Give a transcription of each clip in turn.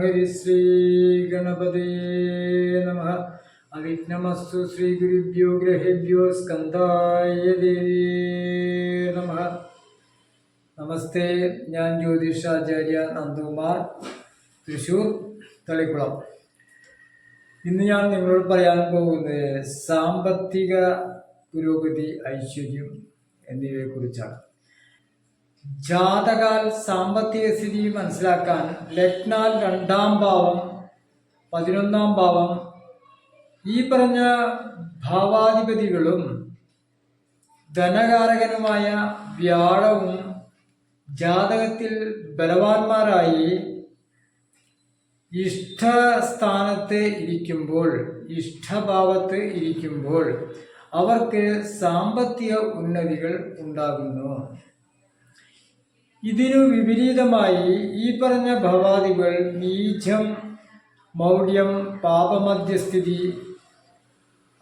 ഹരിശ്രീ ഗണപതേ നമ അവിഘ്നമസ്തു ഗ്രഹേഭ്യോ സ്കന്ധായ നമ നമസ്തേ ഞാൻ ജ്യോതിഷാചാര്യ നന്ദകുമാർ തൃശൂർ തളിക്കുളം. ഇന്ന് ഞാൻ നിങ്ങളോട് പറയാൻ പോകുന്നത് സാമ്പത്തിക പുരോഗതി ഐശ്വര്യം എന്നിവയെക്കുറിച്ചാണ്. ജാതകാൽ സാമ്പത്തിക സ്ഥിതി മനസ്സിലാക്കാൻ ലഗ്നാൽ രണ്ടാം ഭാവം പതിനൊന്നാം ഭാവം ഈ പറഞ്ഞ ഭാവാധിപതികളും ധനകാരകനുമായ വ്യാഴവും ജാതകത്തിൽ ബലവാന്മാരായി ഇഷ്ടസ്ഥാനത്ത് ഇരിക്കുമ്പോൾ ഇഷ്ടഭാവത്ത് ഇരിക്കുമ്പോൾ അവർക്ക് സാമ്പത്തിക ഉന്നതികൾ ഉണ്ടാകുന്നു. ഇതിനു വിപരീതമായി ഈ പറഞ്ഞ ഭവാദികൾ നീചം മൗഢ്യം പാപമധ്യസ്ഥിതി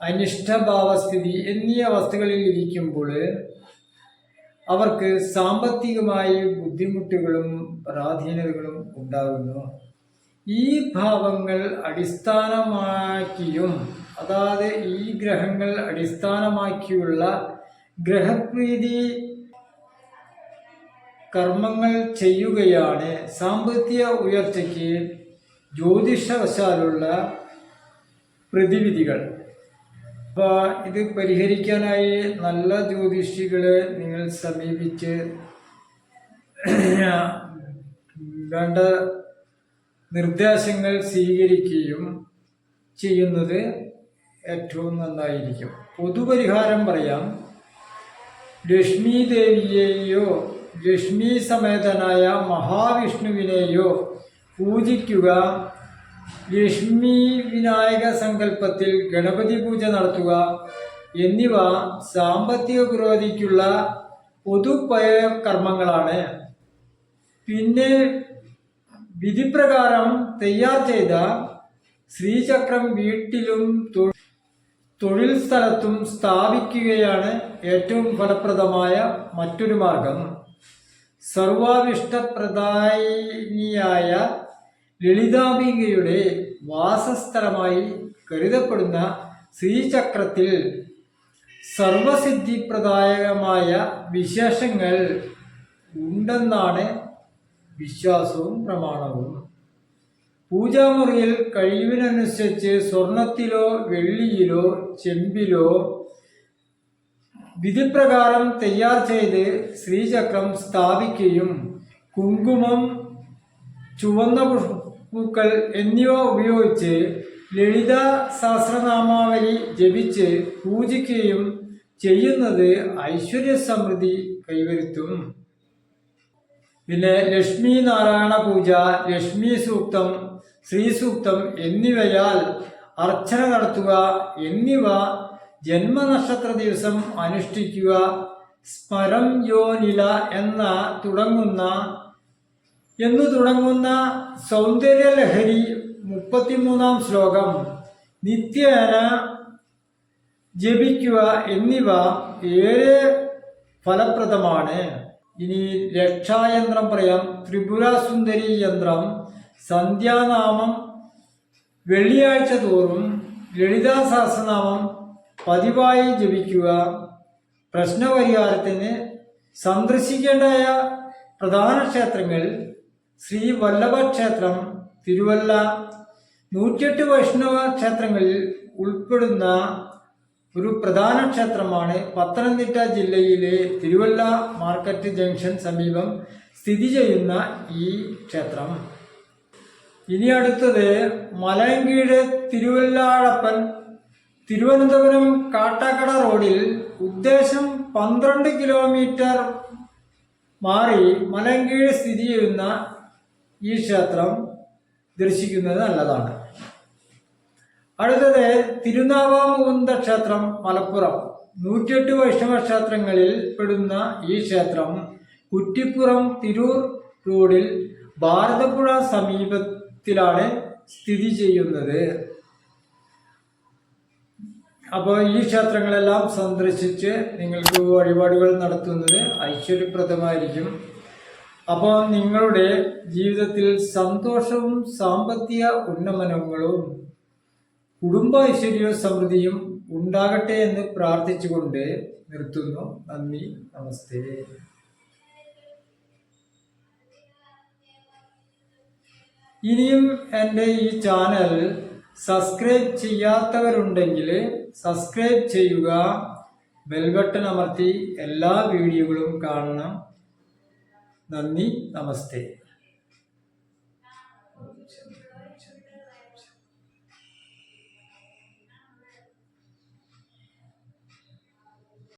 അനിഷ്ടഭാവസ്ഥിതി എന്നീ അവസ്ഥകളിൽ ഇരിക്കുമ്പോൾ അവർക്ക് സാമ്പത്തികമായി ബുദ്ധിമുട്ടുകളും പ്രാധീനതകളും ഉണ്ടാകുന്നു. ഈ ഭാവങ്ങൾ അടിസ്ഥാനമാക്കിയും അതായത് ഈ ഗ്രഹങ്ങൾ അടിസ്ഥാനമാക്കിയുള്ള ഗ്രഹപ്രീതി കർമ്മങ്ങൾ ചെയ്യുകയാണ്. സാമ്പത്തിക ഉയർച്ചയ്ക്ക് ജ്യോതിഷവശാലുള്ള പ്രതിവിധികൾ. അപ്പോൾ ഇത് പരിഹരിക്കാനായി നല്ല ജ്യോതിഷികളെ നിങ്ങൾ സമീപിച്ച് വേണ്ട നിർദ്ദേശങ്ങൾ സ്വീകരിക്കുകയും ചെയ്യുന്നത് ഏറ്റവും നന്നായിരിക്കും. പൊതുപരിഹാരം പറയാം. ലക്ഷ്മി ദേവിയെയോ ലക്ഷ്മി സമേതനായ മഹാവിഷ്ണുവിനെയോ പൂജിക്കുക. ലക്ഷ്മി വിനായക സങ്കല്പത്തിൽ ഗണപതി പൂജ നടത്തുക എന്നിവ സാമ്പത്തിക പുരോഗതിക്കുള്ള പൊതുപയ കർമ്മങ്ങളാണ് പിന്നെ വിധിപ്രകാരം തയ്യാർ ചെയ്ത ശ്രീചക്രം വീട്ടിലും തൊഴിൽ സ്ഥലത്തും സ്ഥാപിക്കുകയാണ് ഏറ്റവും ഫലപ്രദമായ മറ്റൊരു മാർഗം. സർവാവിഷ്ടപ്രദായിനിയായ ലളിതാംബികയുടെ വാസസ്ഥലമായി കരുതപ്പെടുന്ന ശ്രീചക്രത്തിൽ സർവസിദ്ധിപ്രദായകമായ വിശേഷങ്ങൾ ഉണ്ടെന്നാണ് വിശ്വാസവും പ്രമാണവും. പൂജാമുറിയിൽ കഴിവിനനുസരിച്ച് സ്വർണത്തിലോ വെള്ളിയിലോ ചെമ്പിലോ വിധിപ്രകാരം തയ്യാർ ചെയ്ത് ശ്രീചക്രം സ്ഥാപിക്കുകയും കുങ്കുമം ചുവന്ന പൂക്കൾ എന്നിവ ഉപയോഗിച്ച് ലളിത സഹസ്രനാമാവലി ജപിച്ച് പൂജിക്കുകയും ചെയ്യുന്നത് ഐശ്വര്യ സമൃദ്ധി കൈവരുത്തും. പിന്നെ ലക്ഷ്മി നാരായണ പൂജ ലക്ഷ്മി സൂക്തം ശ്രീ സൂക്തം എന്നിവയാൽ അർച്ചന നടത്തുക എന്നിവ ജന്മനക്ഷത്ര ദിവസം അനുഷ്ഠിക്കുക. സ്മരം യോനില എന്ന തുടങ്ങുന്ന എന്നു തുടങ്ങുന്ന സൗന്ദര്യലഹരി മുപ്പത്തിമൂന്നാം ശ്ലോകം. നിത്യേന ജപിക്കുക എന്നിവ ഏറെ ഫലപ്രദമാണ്. ഇനി രക്ഷായന്ത്രം പറയാം. ത്രിപുര സുന്ദരി യന്ത്രം സന്ധ്യാനാമം വെള്ളിയാഴ്ച തോറും ലളിതാ സഹസ്രനാമം പതിവായി ജപിക്കുക. പ്രശ്നപരിഹാരത്തിന് സന്ദർശിക്കേണ്ടതായ പ്രധാന ക്ഷേത്രങ്ങൾ ശ്രീ വല്ലഭ ക്ഷേത്രം തിരുവല്ല നൂറ്റിയെട്ട് വൈഷ്ണവ ക്ഷേത്രങ്ങളിൽ ഉൾപ്പെടുന്ന ഒരു പ്രധാന ക്ഷേത്രമാണ് പത്തനംതിട്ട ജില്ലയിലെ തിരുവല്ല മാർക്കറ്റ് ജംഗ്ഷൻ സമീപം സ്ഥിതി ചെയ്യുന്ന ഈ ക്ഷേത്രം. ഇനി അടുത്തത് മലയങ്കീട് തിരുവല്ലാഴപ്പൻ തിരുവനന്തപുരം കാട്ടാക്കട റോഡിൽ ഉദ്ദേശം പന്ത്രണ്ട് കിലോമീറ്റർ മാറി മലങ്കീഴ് സ്ഥിതി ചെയ്യുന്ന ഈ ക്ഷേത്രം ദർശിക്കുന്നത് നല്ലതാണ്. അടുത്തത് തിരുനാവാമുകുന്ദ ക്ഷേത്രം മലപ്പുറം. നൂറ്റിയെട്ട് വൈഷ്ണവ ക്ഷേത്രങ്ങളിൽ പെടുന്ന ഈ ക്ഷേത്രം കുറ്റിപ്പുറം തിരൂർ റോഡിൽ ഭാരതപ്പുഴ സമീപത്തിലാണ് സ്ഥിതി ചെയ്യുന്നത്. അപ്പോൾ ഈ ക്ഷേത്രങ്ങളെല്ലാം സന്ദർശിച്ച് നിങ്ങൾക്ക് വഴിപാടുകൾ നടത്തുന്നത് ഐശ്വര്യപ്രദമായിരിക്കും. അപ്പോൾ നിങ്ങളുടെ ജീവിതത്തിൽ സന്തോഷവും സാമ്പത്തിക ഉന്നമനങ്ങളും കുടുംബ ഐശ്വര്യ സമൃദ്ധിയും ഉണ്ടാകട്ടെ എന്ന് പ്രാർത്ഥിച്ചുകൊണ്ട് നിർത്തുന്നു. നന്ദി നമസ്തേ. ഇനിയും എന്റെ ഈ ചാനൽ സബ്സ്ക്രൈബ് ചെയ്യാത്തവരുണ്ടെങ്കിൽ സബ്സ്ക്രൈബ് ചെയ്യുക ബെൽബട്ടൺ അമർത്തി എല്ലാ വീഡിയോകളും കാണണം. നന്ദി നമസ്തേ.